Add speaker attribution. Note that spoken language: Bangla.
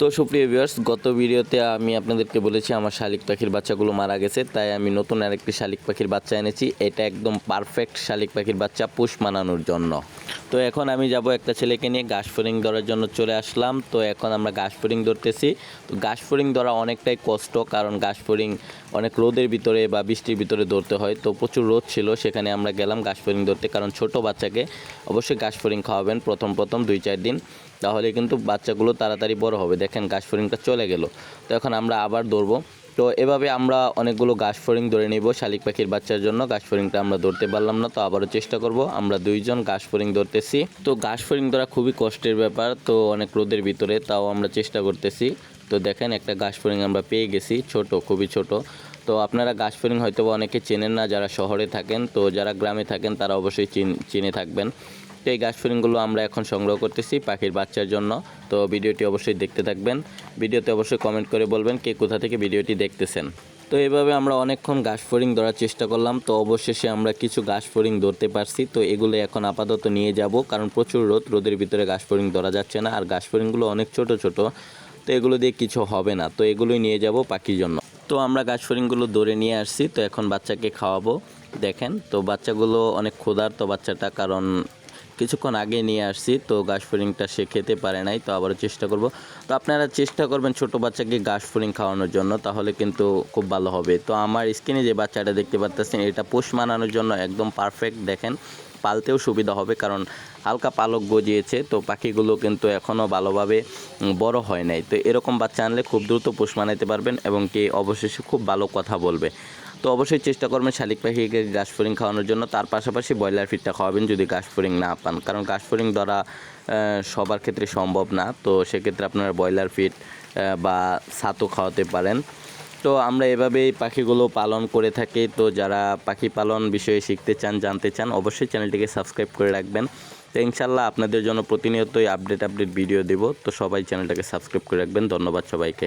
Speaker 1: তো সুপ্রিয় ভিউয়ার্স গত ভিডিওতে আমি আপনাদেরকে বলেছি আমার শালিক পাখির বাচ্চাগুলো মারা গেছে, তাই আমি নতুন আরেকটি শালিক পাখির বাচ্চা এনেছি। এটা একদম পারফেক্ট শালিক পাখির বাচ্চা পুষ মানানোর জন্য। তো এখন আমি যাব একটা ছেলেকে নিয়ে ঘাস ফরিং ধরার জন্য চলে আসলাম। তো এখন আমরা ঘাস ফরিং ধরতেছি। তো ঘাস ফরিং ধরা অনেকটাই কষ্ট, কারণ ঘাস ফরিং অনেক রোদের ভিতরে বা বৃষ্টির ভিতরে ধরতে হয়। তো প্রচুর রোদ ছিল, সেখানে আমরা গেলাম ঘাস ফরিং ধরতে, কারণ ছোট বাচ্চাকে অবশ্যই ঘাস ফরিং খাওয়াবেন প্রথম প্রথম দুই, চার দিন। তাহলে কিন্তু বাচ্চাগুলো তাড়াতাড়ি বড় হবে। দেখেন ঘাস ফরিংটা চলে গেল। তো এখন আমরা আবার ধরবো। তো এভাবে আমরা অনেকগুলো গাছ ফরিং ধরে নিব। শালিক পাখির বাচ্চার জন্য ঘাস ফরিংটা আমরা ধরতে পারলাম না, তো আবারও চেষ্টা করব। আমরা দুইজন ঘাস ফরিং ধরতেছি। তো ঘাস ফরিং ধরা খুবই কষ্টের ব্যাপার, তো অনেক রোদের ভিতরে, তাও আমরা চেষ্টা করতেছি। তো দেখেন একটা ঘাস ফরিং আমরা পেয়ে গেছি, ছোট, খুবই ছোট। তো আপনারা ঘাস ফরিং হয়তো অনেকে চেনেন না, যারা শহরে থাকেন, তো যারা গ্রামে থাকেন, তারা অবশ্যই চিনে থাকবেন। তো এই ঘাস ফরিংগুলো আমরা এখন সংগ্রহ করতেছি পাখির বাচ্চার জন্য। তো ভিডিওটি অবশ্যই দেখতে থাকবেন। ভিডিওতে অবশ্যই কমেন্ট করে বলবেন কে কোথা থেকে ভিডিওটি দেখতেছেন। তো এভাবে আমরা অনেকক্ষণ ঘাস ফরিং ধরার চেষ্টা করলাম। তো অবশেষে আমরা কিছু ঘাস ফরিং ধরতে পারছি। তো এগুলো এখন আপাতত নিয়ে যাব কারণ প্রচুর রোদ, রোদের ভিতরে ঘাস ফরিং ধরা যাচ্ছে না আর ঘাস ফরিংগুলো অনেক ছোট ছোট। তো এগুলো দিয়ে কিছু হবে না। তো এগুলোই নিয়ে যাব পাখির জন্য। তো আমরা গাছ ফড়িংগুলো ধরে নিয়ে আসছি। তো এখন বাচ্চাকে খাওয়াবো। দেখেন, তো বাচ্চাগুলো অনেক ক্ষুধার্ত বাচ্চাটা কারণ কিছুক্ষণ আগে নিয়ে আসছি, তো ঘাস ফড়িংটা সে খেতে পারে নাই, তো আবারও চেষ্টা করব। তো আপনারা চেষ্টা করবেন ছোট বাচ্চাকে ঘাস ফড়িং খাওয়ানোর জন্য, তাহলে কিন্তু খুব ভালো হবে। তো আমার স্কিনে যে বাচ্চাটা দেখতে পাচ্ছেন, এটা পোষ মানানোর জন্য একদম পারফেক্ট দেখেন, পালতেও সুবিধা হবে, কারণ হালকা পালক গজিয়েছে, তো পাখিগুলো কিন্তু এখনও ভালোভাবে বড় হয় নাই। তো এরকম বাচ্চা আনলে খুব দ্রুত পোষ মানাতে পারবেন এবং কি অবশেষে খুব ভালো কথা বলবে। তো অবশ্যই চেষ্টা করবেন শালিক পাখিকে ফড়িং খাওয়ানোর জন্য। তার পাশাপাশি ব্রয়লার ফিডটা খাওয়াবেন যদি ঘাস ফড়িং না পান। কারণ ঘাস ফড়িং ধরা সবার ক্ষেত্রে সম্ভব না। তো সেক্ষেত্রে আপনারা ব্রয়লার ফিড বা ছাতু খাওয়াতে পারেন। তো আমরা এভাবেই পাখিগুলো পালন করে থাকি। তো যারা পাখি পালন বিষয়ে শিখতে চান, জানতে চান, অবশ্যই চ্যানেলটিকে সাবস্ক্রাইব করে রাখবেন। তো ইনশাল্লাহ আপনাদের জন্য প্রতিনিয়তই আপডেট আপডেট ভিডিও দেব। তো সবাই চ্যানেলটাকে সাবস্ক্রাইব করে রাখবেন। ধন্যবাদ সবাইকে।